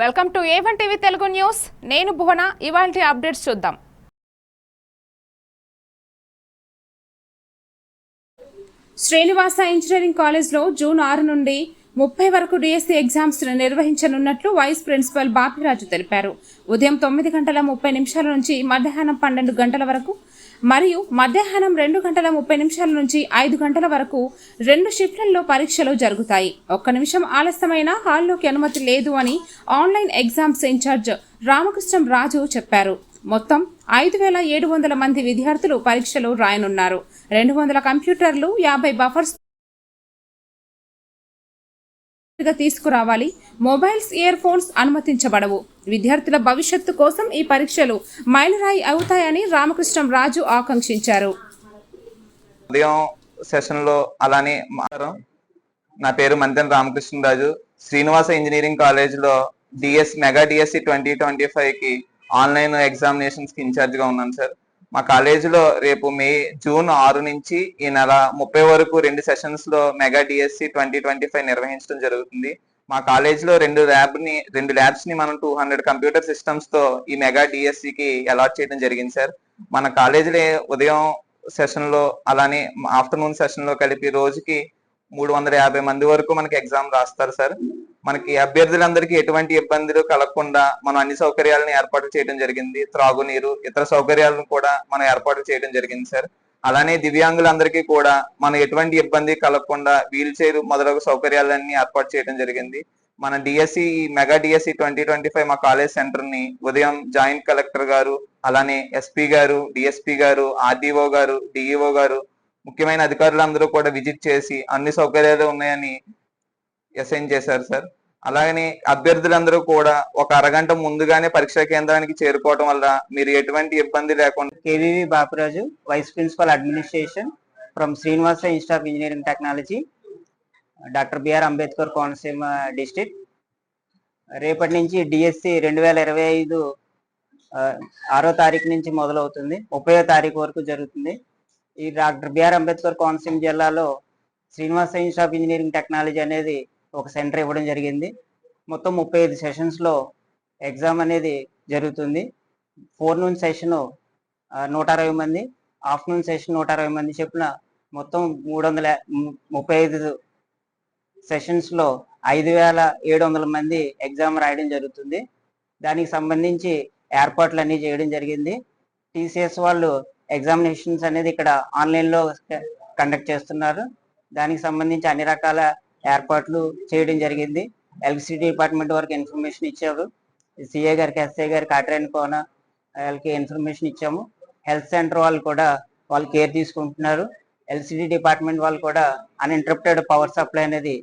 Welcome to A one TV Telugu news. నేను భువన ఇవాల్టి updates చూద్దాం. శ్రీనివాస ఇంజనీరింగ్ కాలేజ్లో జూన్ ఆరు నుండి ముప్పై వరకు డిఎస్సి ఎగ్జామ్స్ నిర్వహించనున్నట్లు వైస్ ప్రిన్సిపల్ బాపిరాజు తెలిపారు. ఉదయం తొమ్మిది గంటల ముప్పై నిమిషాల నుంచి మధ్యాహ్నం పన్నెండు గంటల వరకు మరియు మధ్యాహ్నం రెండు గంటల ముప్పై నిమిషాల నుంచి ఐదు గంటల వరకు రెండు షిఫ్ట్లలో పరీక్షలు జరుగుతాయి. ఒక్క నిమిషం ఆలస్యమైన హాల్లోకి అనుమతి లేదు అని online exams in-charge Ramakrishnam Raju చెప్పారు. మొత్తం ఐదు వేల ఏడు వందల మంది విద్యార్థులు పరీక్షలు రాయనున్నారు. రెండు వందల కంప్యూటర్లు యాభై బఫర్స్ గా తీసుకురావాలి. మొబైల్స్ ఇయర్ ఫోన్స్ అనుమతించబడవు. విద్యార్థుల భవిష్యత్తు కోసం ఈ పరీక్షలు మైలురాయి అవుతాయని రామకృష్ణం రాజు ఆకాంక్షించారు. ఉదయం సెషన్లో అలానే నా పేరు మంతెన రామకృష్ణరాజు. శ్రీనివాస ఇంజనీరింగ్ కాలేజ్లో DS mega DSC twenty twenty కి ఆన్లైన్ ఎగ్జామినేషన్స్కి ఇన్ఛార్జ్గా ఉన్నాను సార్. మా కాలేజీలో రేపు మే జూన్ ఆరు నుంచి ఈ నెల ముప్పై వరకు రెండు సెషన్స్లో mega DSC twenty twenty five నిర్వహించడం జరుగుతుంది. మా కాలేజీలో రెండు ల్యాబ్ని రెండు ల్యాబ్స్ని మనం టూ హండ్రెడ్ కంప్యూటర్ సిస్టమ్స్తో ఈ మెగా డిఎస్సి కి అలాట్ చేయడం జరిగింది సార్ మన కాలేజీలో ఉదయం సెషన్లో అలానే ఆఫ్టర్నూన్ సెషన్లో కలిపి రోజుకి మూడు వందల యాభై మంది వరకు మనకి ఎగ్జామ్ రాస్తారు సార్ మనకి అభ్యర్థులందరికీ ఎటువంటి ఇబ్బందులు కలగకుండా మనం అన్ని సౌకర్యాలను ఏర్పాటు చేయడం జరిగింది. త్రాగునీరు ఇతర సౌకర్యాలను కూడా మనం ఏర్పాటు చేయడం జరిగింది సార్. అలానే దివ్యాంగులందరికీ కూడా మనం ఎటువంటి ఇబ్బంది కలగకుండా వీల్ చైర్ మొదలగు సౌకర్యాలన్నీ ఏర్పాటు చేయడం జరిగింది. మన DSC mega DSC twenty twenty five మా కాలేజ్ సెంటర్ని ఉదయం జాయింట్ కలెక్టర్ గారు అలానే ఎస్పీ గారు డిఎస్పీ గారు ఆర్డీఓ గారు డిఈఓ గారు ముఖ్యమైన అధికారులందరూ కూడా విజిట్ చేసి అన్ని సౌకర్యాలు ఉన్నాయని అసైన్ చేశారు సార్ అలాగని అభ్యర్థులందరూ కూడా ఒక అరగంట ముందుగానే పరీక్షా కేంద్రానికి చేరుకోవడం వల్ల మీరు ఎటువంటి ఇబ్బంది లేకుండా KVV Bapuraju vice principal administration from Srinivasa institute of engineering technology doctor BR Ambedkar Konaseema district రేపటి నుంచి డిఎస్సి రెండు వేల ఇరవై ఐదు uh, ఆరో తారీఖు నుంచి మొదలవుతుంది. ముప్పై తారీఖు వరకు జరుగుతుంది. ఈ డాక్టర్ బిఆర్ అంబేద్కర్ కోనసీమ జిల్లాలో Srinivasa institute of engineering technology అనేది ఒక సెంటర్ ఇవ్వడం జరిగింది. మొత్తం ముప్పై ఐదు సెషన్స్లో ఎగ్జామ్ అనేది జరుగుతుంది. ఫోర్నూన్ సెషన్ నూట అరవై మంది ఆఫ్టర్నూన్ సెషన్ నూట అరవై మంది చెప్పిన మొత్తం మూడు వందల ముప్పై ఐదు సెషన్స్లో ఐదు వేల ఏడు వందల మంది ఎగ్జామ్ రాయడం జరుగుతుంది. దానికి సంబంధించి ఏర్పాట్లు అన్నీ చేయడం జరిగింది. టీసీఎస్ వాళ్ళు ఎగ్జామినేషన్స్ అనేది ఇక్కడ ఆన్లైన్లో కండక్ట్ చేస్తున్నారు. దానికి సంబంధించి అన్ని రకాల ఏర్పాట్లు చేయడం జరిగింది. ఎలక్ట్రిసిటీ డిపార్ట్మెంట్ వరకు ఇన్ఫర్మేషన్ ఇచ్చారు. సిఏ గారికి ఎస్ఐ గారికి కాట్రైన్ కోన వాళ్ళకి ఇన్ఫర్మేషన్ ఇచ్చాము. హెల్త్ సెంటర్ వాళ్ళు కూడా వాళ్ళు కేర్ తీసుకుంటున్నారు. ఎల్సిడి డిపార్ట్మెంట్ వాళ్ళు కూడా అన్ఇంటరప్టెడ్ పవర్ సప్లై అనేది